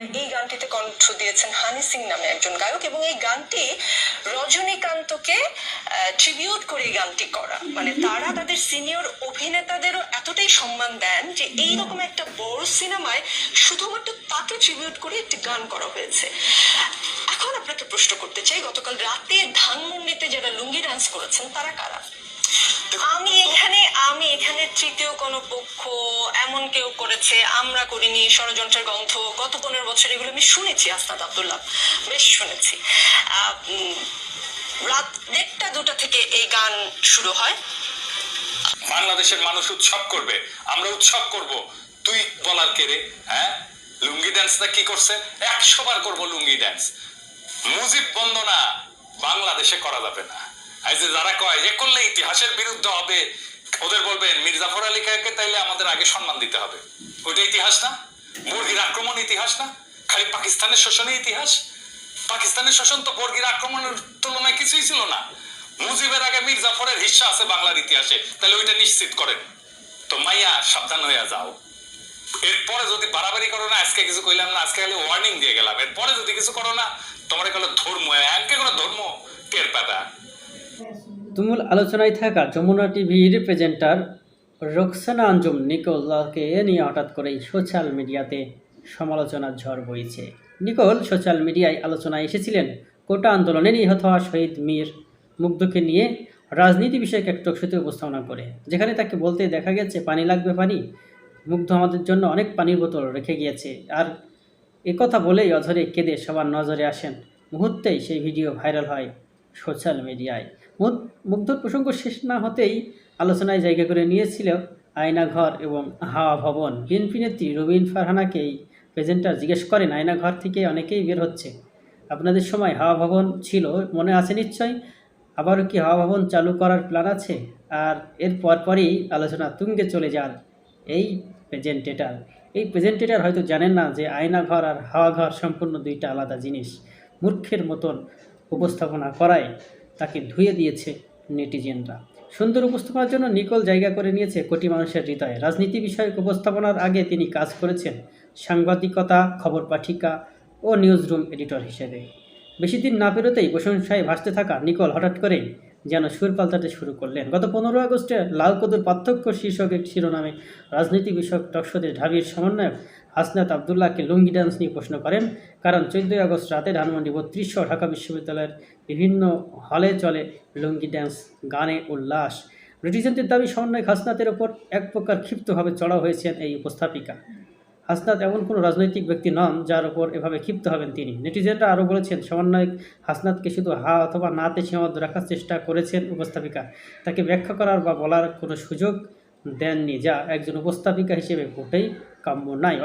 এই গানটিতে কণ্ঠ দিয়েছেন হানি সিং নামে একজন গায়ক এবং এই গানটি রজনীকান্তকে ট্রিবিউট করে এই গানটি করা। মানে তারা তাদের সিনিয়র অভিনেতাদেরও এতটাই সম্মান দেন যে এই রকম একটা বড় সিনেমায় শুধুমাত্র তাকে ট্রিবিউট করে একটি গান করা হয়েছে। এখন আপনাকে প্রশ্ন করতে চাই গতকাল রাতে ধানমন্ডিতে যারা লুঙ্গি ডান্স করেছেন তারা কারা? আমি এখানে আমি এখানে তৃতীয় কোনো পক্ষ এমন কেউ করেছে, আমরা করিনি, ষড়যন্ত্রের গন্ধ, গত পনেরো বছর এগুলো আমি শুনেছি, আস্তাদ আব্দুল্লাহ। বেশ শুনেছি। রাত দেড়টা, দুটা থেকে এই গান শুরু হয়। বাংলাদেশের মানুষ উৎসব করবে। আমরা উৎসব করব। তুই বলার কে হ্যাঁ? লুঙ্গি ড্যান্সটা কি করছে? একশো বার করব লুঙ্গি ড্যান্স মুজিব বন্দনা বাংলাদেশে করা যাবে না। এই যে যারা কয় যে করলে ইতিহাসের বিরুদ্ধে হবে ওদের বলবেন মির্জাফর আলী খানকে তাইলে আমাদের আগে সম্মান দিতে হবে। ওইটা ইতিহাস না? বর্গির আক্রমণ ইতিহাস না? খালি পাকিস্তানের শোষণের ইতিহাস? পাকিস্তানের শোষণ তো বর্গির আক্রমণের তুলনায় কিছুই ছিল না। মুজিবের আগে মীর জাফরের হিস্সা আছে বাংলার ইতিহাসে তাহলে ওইটা নিশ্চিত করেন। তো মাইয়া, সাবধান হইয়া যাও। এরপরে যদি বাড়াবাড়ি করো না, আজকে কিছু কইলাম না, আজকে খালি ওয়ার্নিং দিয়ে গেলাম। এরপরে যদি কিছু করো না, তোমার এগুলো ধর্ম তুমুল আলোচনায় থাকা যমুনা টিভির প্রেজেন্টার রোকসানা আঞ্জুম নিকোলকে নিয়ে হঠাৎ করেই সোশ্যাল মিডিয়াতে সমালোচনার ঝড় বইছে। নিকোল সোশ্যাল মিডিয়ায় আলোচনায় এসেছিলেন, কোটা আন্দোলনে নিহত হওয়া শহীদ মীর মুগ্ধকে নিয়ে রাজনীতি বিষয়ক এক টকশোতে উপস্থাপনা করে, যেখানে তাকে বলতে দেখা গেছে, পানি লাগবে, পানি। মুগ্ধ আমাদের জন্য অনেক পানির বোতল রেখে গিয়েছে। আর একথা বলেই অঝরে কেঁদে সবার নজরে আসেন। মুহূর্তেই সেই ভিডিও ভাইরাল হয়। সোশ্যাল মিডিয়ায়। মুগ্ধর প্রসঙ্গ শেষ না হতেই আলোচনায় জায়গা করে নিয়েছিল আয়নাঘর এবং হাওয়া ভবন। বিএনপি নেত্রী রবিন ফারহানাকে এই প্রেজেন্টার জিজ্ঞেস করেন, আয়নাঘর থেকে অনেকেই বের হচ্ছে। আপনাদের সময় হাওয়া ভবন ছিল, মনে আছে নিশ্চয় আবারও কি হাওয়া ভবন চালু করার প্ল্যান আছে? আর এর পরপরই আলোচনা তুঙ্গে চলে যান এই প্রেজেন্টেটার। এই প্রেজেন্টেটার হয়তো জানেন না যে আয়নাঘর আর হাওয়া ঘর সম্পূর্ণ দুইটা আলাদা জিনিস। মূর্খের মতন উপস্থাপনা করায় তাকে ধুয়ে দিয়েছে নেটিজেনরা। সুন্দর উপস্থাপনার জন্য নিকল জায়গা করে নিয়েছে কোটি মানুষের হৃদয়ে। রাজনীতি বিষয়ক উপস্থাপনার আগে তিনি কাজ করেছেন সাংবাদিকতা, খবর পাঠিকা ও নিউজ রুম এডিটর হিসেবে। বেশি দিন না পেরোতেই প্রশংসায় ভাসতে থাকা নিকল হঠাৎ করেই যেন সুর পাল্টাতে শুরু করলেন। গত পনেরো আগস্টে লাল কদুর পার্থক্য শীর্ষক এক শিরোনামে রাজনীতি বিষয়ক টকশোতে ঢাবির সমন্বয়ক হাসনাত আবদুল্লাহকে লুঙ্গি ডান্স নিয়ে প্রশ্ন করেন, কারণ চোদ্দোই আগস্ট রাতে ধানমন্ডি বত্রিশশো ঢাকা বিশ্ববিদ্যালয়ের বিভিন্ন হলে চলে লুঙ্গি ড্যান্স গানে উল্লাস। ব্রিটিশদের দাবি, সমন্বয়ক হাসনাতের ওপর এক প্রকার ক্ষিপ্তভাবে চড়া হয়েছেন এই উপস্থাপিকা। হাসনাত এমন কোনো রাজনৈতিক ব্যক্তি নন যার উপর এভাবে ক্ষিপ্ত হবেন তিনি। নেটিজেনরা আরও বলেছেন, সমন্বয়ক হাসনাতকে শুধু হা অথবা নাতে সীমাবদ্ধ রাখার চেষ্টা করেছেন উপস্থাপিকা। তাকে ব্যাখ্যা করার বা বলার কোনো সুযোগ দেননি, যা একজন উপস্থাপিকা হিসেবে মোটেই কাম্য নয়